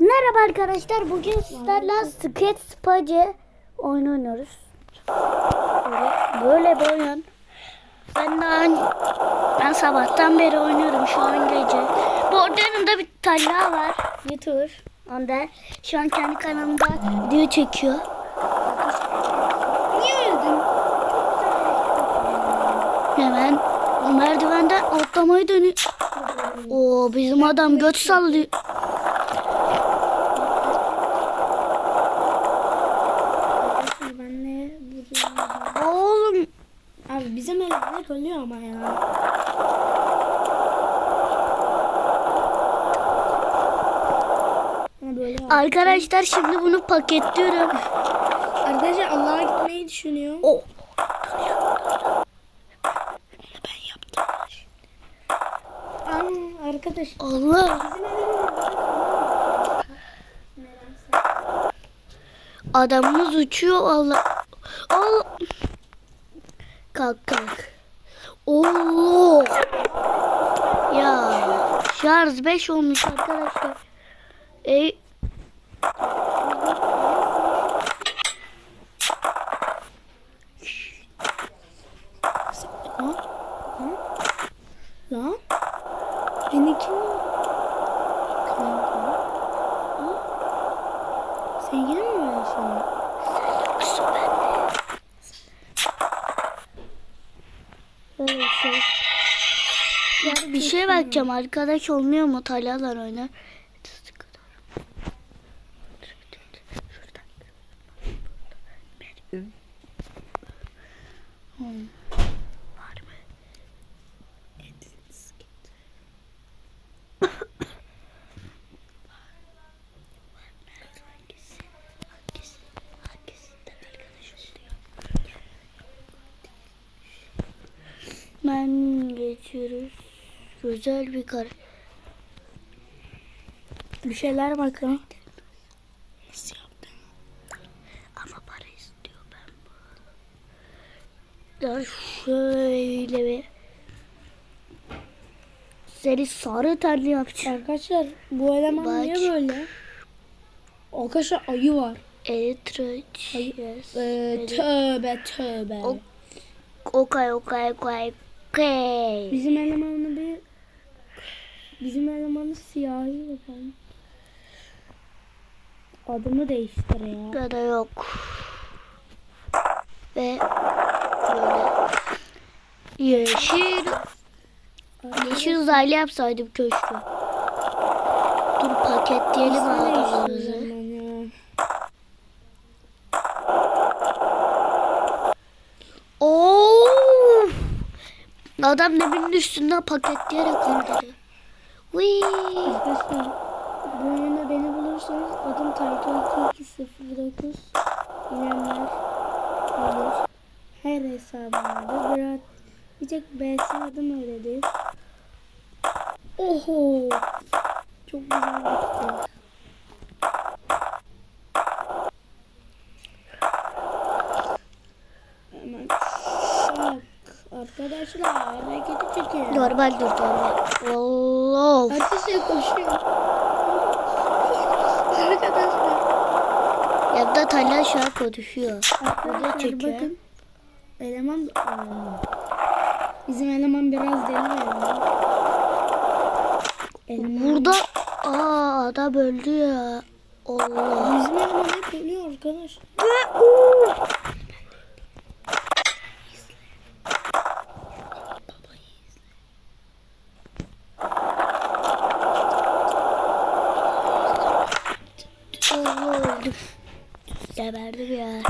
Merhaba arkadaşlar. Bugün sizlerle Skate Spacı oyun oynuyoruz. Böyle, böyle bir oyun. Ben daha ben sabahtan beri oynuyorum şu an gece. Bu yanımda bir Talha var. YouTuber. Onda şu an kendi kanalımda video çekiyor. Niye öldün? Hemen merdivenden atlamayı dönüyor. Oo bizim adam göt sallıyor. Oğlum Abi bizim evler oluyor ama ya. Arkadaşlar şimdi bunu paketliyorum. Arkadaşlar Allah'a gitmeyi düşünüyor. O Aa, arkadaş. Allah. Adamımız uçuyor Allah. Allah. Kalk kalk. Allah. Ya şarj 5 olmuş arkadaşlar. E, Ha? Ha? Lan? Beni kim? Kanka. Ha? Sevgilin mi var şimdi? Böyle şey. Ya bir şey bakacağım arkadaş olmuyor mu Talyalar oynar. Ben geçiyoruz. Güzel bir kar. Bir şeyler bakın. Nasıl yaptım? Ama para istiyor ben bu. Ya şöyle bir seni sarı terli yapacağım. Arkadaşlar bu eleman Bak. niye böyle? Arkadaşlar ayı var. Eritroç. Yes. Ee, tövbe tövbe. O- Okay okay okay okay. Bizim elemanı bir bizim elemanı siyahi yapalım. Adını değiştir ya. Ya da yok. Ve böyle yeşil yeşil uzaylı yapsaydım köşkü. Dur paketleyelim İsmi değiştir o adamımızı. zaman ya. Oo! Adam nebinin üstünden paketleyerek. Whee! Arkadaşlar bu oyunda beni bulursanız adım Tayto 2209 bilenler bilir. Her hesabımda biraz bir tek BS adım öyle değil. Oho! Çok güzel gitti. Hemen şak. Arkadaşlar hareketi çekin. Normal dur normal. Allah! Arkadaşlar koşuyor. Arkadaşlar. Ya da Talha şu an konuşuyor. Arkadaşlar çekiyor. bakın. Eleman Aa. Bizim eleman biraz deli ya. Eleman. Burada aa adam öldü ya. Allah. Bizim eleman hep ölüyor arkadaş. Allah öldüm. Geberdim ya.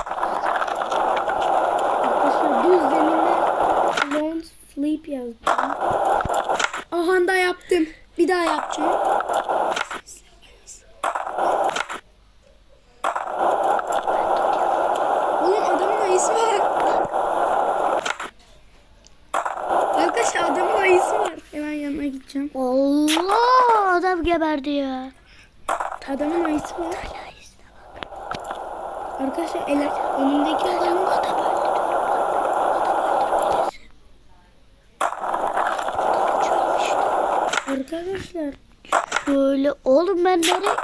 Arkadaşlar düz zeminde don't sleep yazdım. Aha da yaptım. Bir daha yapacağım. Oğlum adamın ayısı var. Arkadaşlar adamın ayısı var. Hemen yanına gideceğim. Allah adam geberdi ya. Adamın ayısı var. Arkadaşlar ele, önündeki adamın arkadaşlar Şöyle oğlum ben nereye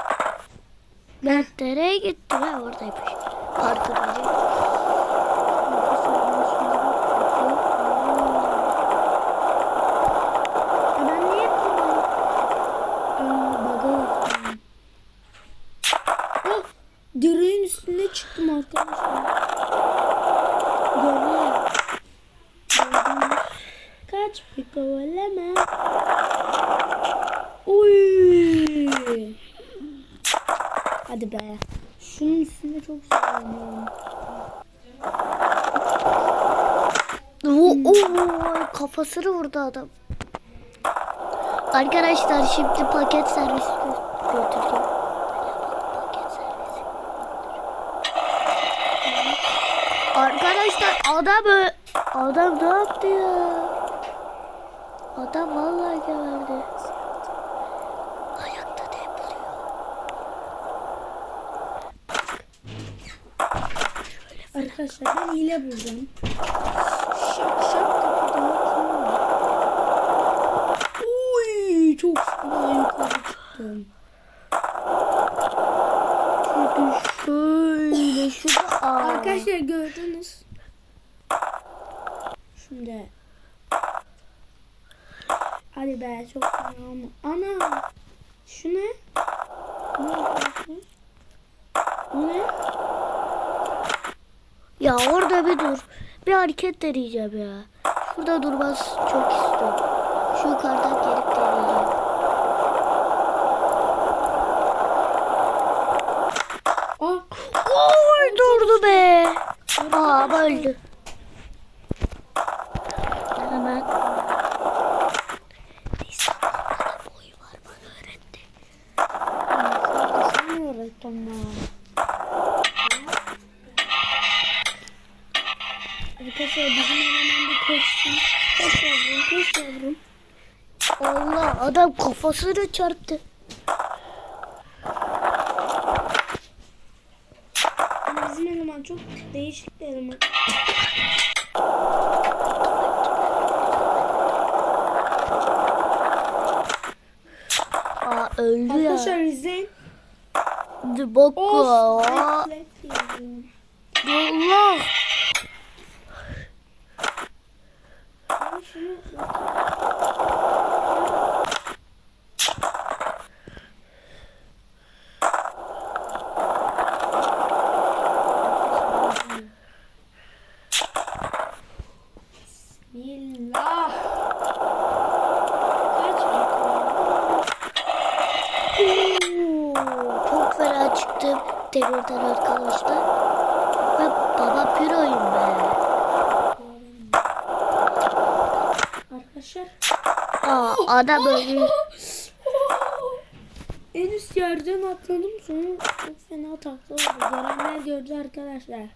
ben nereye gittim ha oradaymış. Parkı biri. Ya ben niye yapıyorum? Aa, baga yaptım. Oh, direğin üstüne çıktım arkadaşlar. Görüyor. Gördünüz. Kaç bir kovalama. Uy. Hadi be. Şunun üstünde çok oynuyorum. Oo, oo, kafasını vurdu adam. Arkadaşlar şimdi paket servis gö- götüreceğim. Paket servisi. Arkadaşlar adam adam ne yaptı ya? Adam vallahi geberdi. Arkadaşlar ben hile buldum. Şak şak kapıdan Uy çok sıkıntı yukarı çıktım. Çünkü şöyle şurada. Arkadaşlar gördünüz. Şimdi. Hadi be çok fena. Ana. Şu ne? Ne? Bu ne? Ya orada bir dur. Bir hareket deneyeceğim ya. Şurada durmaz çok istiyorum. Şu yukarıdan gelip deneyeceğim. Aa. Oy durdu be. Aa öldü. Hemen. Neyse onda da boy var bana öğretti. Sen mi öğrettin bana? Arkadaşlar bizim eleman bir koşsun. Koş yavrum, koş yavrum. Allah adam kafasını çarptı. Bizim eleman çok değişik bir eleman. Aa öldü ya. Arkadaşlar izleyin. The Boko. Allah. Ben şunu Bismillah. Kaç bakalım. Oo, Çok fena tekrardan arkadaşlar. Ben baba piroyum be. Arkadaşlar. Aa adam öldü. en üst yerden atladım sonra çok fena takla oldu. Görenler gördü arkadaşlar.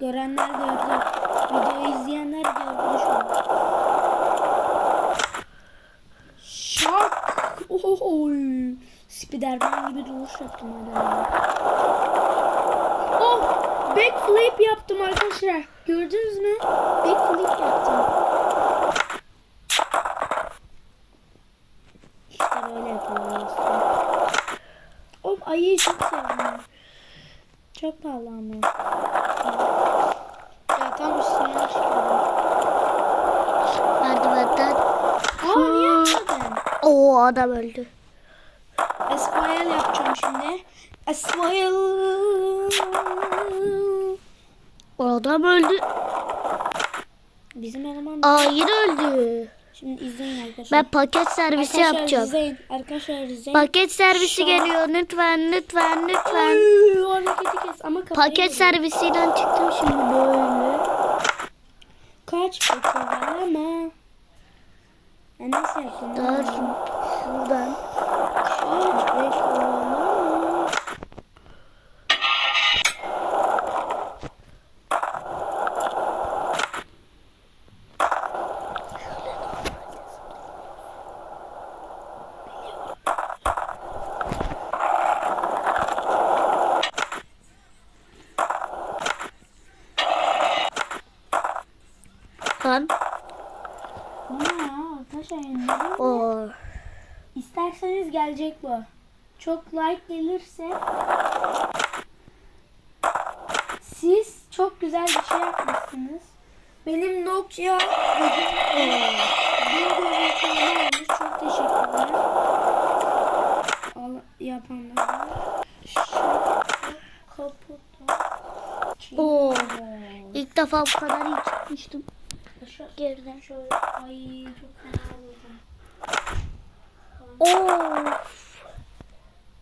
Görenler gördü. Videoyu izleyenler gördü şu an. Şak. Oy. Spiderman gibi duruş yaptım hala. Backflip yaptım arkadaşlar. Gördünüz mü? Backflip yaptım. İşte böyle yapıyoruz. Oğlum ayıyı çok sevdim. Çok pahalı ama. Ya tam üstüne çıkıyorum. Merdivenden. Aa niye yapmadın? Oo adam öldü. Esquire yapacağım şimdi. Esquire. O adam öldü. Bizim eleman. Aa yine öldü. Şimdi izleyin arkadaşlar. Ben paket servisi arkadaşlar yapacağım. izleyin. Arkadaşlar izleyin. Paket servisi Şu geliyor lütfen lütfen lütfen. Hareketi kes ama Paket servisinden çıktım şimdi böyle. Kaç bakalım ama. Ben nasıl yaptım? Dur şuradan. Kaç bakalım ama. Lan. İsterseniz gelecek bu. çok like gelirse siz çok güzel bir şey yapmışsınız. Benim Nokia olmuş. Çok teşekkürler. Al, yapanlara. Şu kaputu. Oo. İlk defa bu kadar iyi çıkmıştım. Geriden. Şöyle ay çok fena oldum. Oo.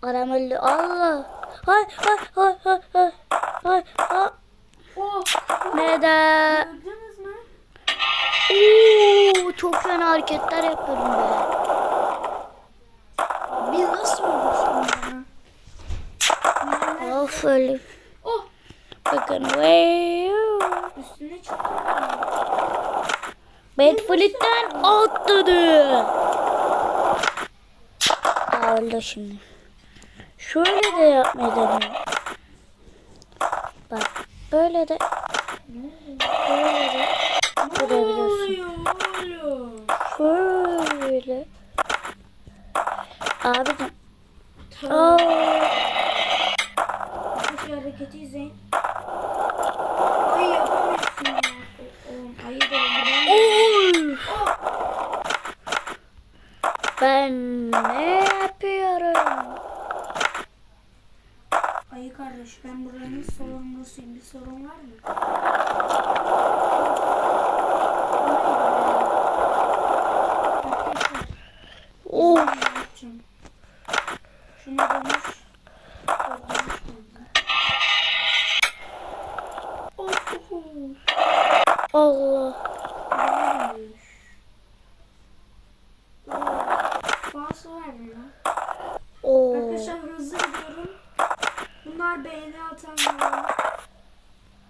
Karamelli Allah. Hay hay hay hay hay. Hay hay. Oh, Neden? gördünüz mü? Oo, çok fena hareketler yapıyorum be. Biz nasıl olduk şimdi? Of öyle. Oh, Bakın. Üstüne çıktı. Backflip'ten atladı. Öldü şimdi. Şöyle de yapmayı deniyorum. Bak böyle de böyle de vurabiliyorsun. oğlum? Şöyle. Abicim. Tamam. Aa, Şu hareketi izleyin. Ay yapamıyorsun ya. Oğlum ayı da öldüren. oy. Oh, Ben ne yapıyorum? ayı kardeş ben buranın sorumlusuyum. Bir sorun var mı? Arkadaşlar Of. ne yapacağım? Şuna dönüş. Dur, dönüş oldu. Of, of, of. Allah. Neymiş? Falso vermiyor. Oo. Arkadaşlar hızlı gidiyorum. Bunlar beğeni atanlar.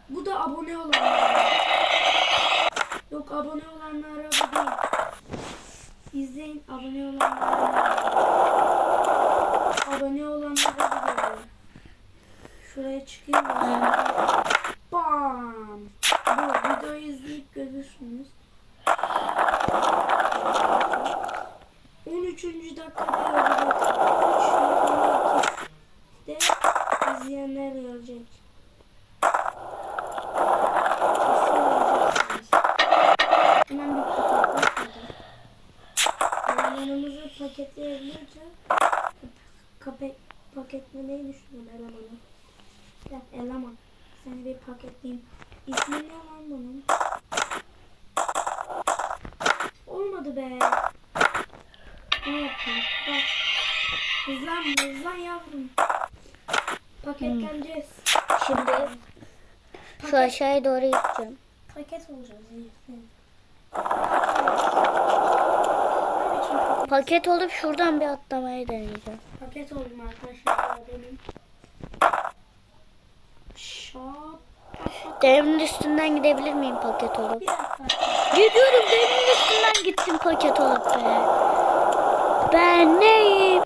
Bu da abone olanlar. Yok abone olanlara bu değil. İzleyin abone olanlara. Abone olanlara bu geliyor. Şuraya çıkayım da. Paketleyebilince kape, paketlemeyi düşünüyorum elemanı. Gel eleman. Seni bir paketleyeyim. İsmi ne lan bunun? Olmadı be. Ne yapayım? Bak. Hızlan hızlan yavrum. Paketleneceğiz. Şimdi şu aşağıya doğru gideceğim. Paket olacağız. iyi. Paket olup şuradan bir atlamayı deneyeceğim. Paket oldum arkadaşlar. Benim. Şap. Derimin üstünden gidebilir miyim paket olup? Gidiyorum derimin üstünden gittim paket olup be. Ben neyim?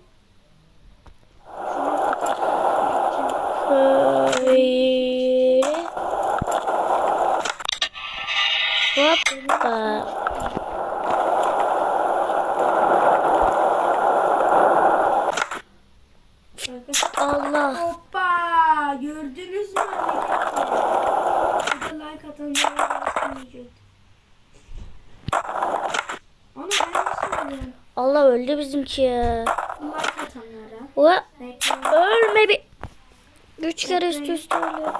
Şöyle. Hoppa. Arkadaşlar. Allah. Hoppa! Gördünüz mü hareketi? Bir de like atanlara basmayacak. Onu ben nasıl söylüyorum? Allah öldü bizimki. Ua, Bekle. ölme bir. Üç kere üst üste ölüyor.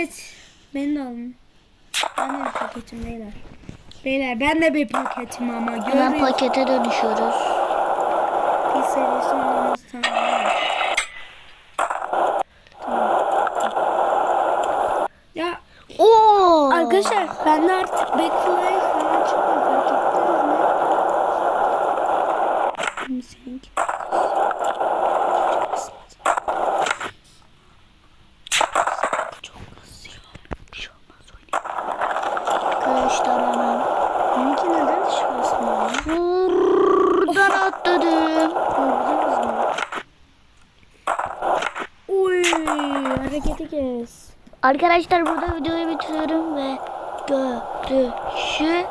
paket. Beni de alın. Ben de bir paketim beyler. Beyler ben de bir paketim ama. Hemen pakete dönüşüyoruz. Bir seviyesi olmamız. Ya Oo. arkadaşlar ben de artık Backfly falan çıkmıyor. Fark ettiniz. Arkadaşlar burada videoyu bitiriyorum ve görüşürüz.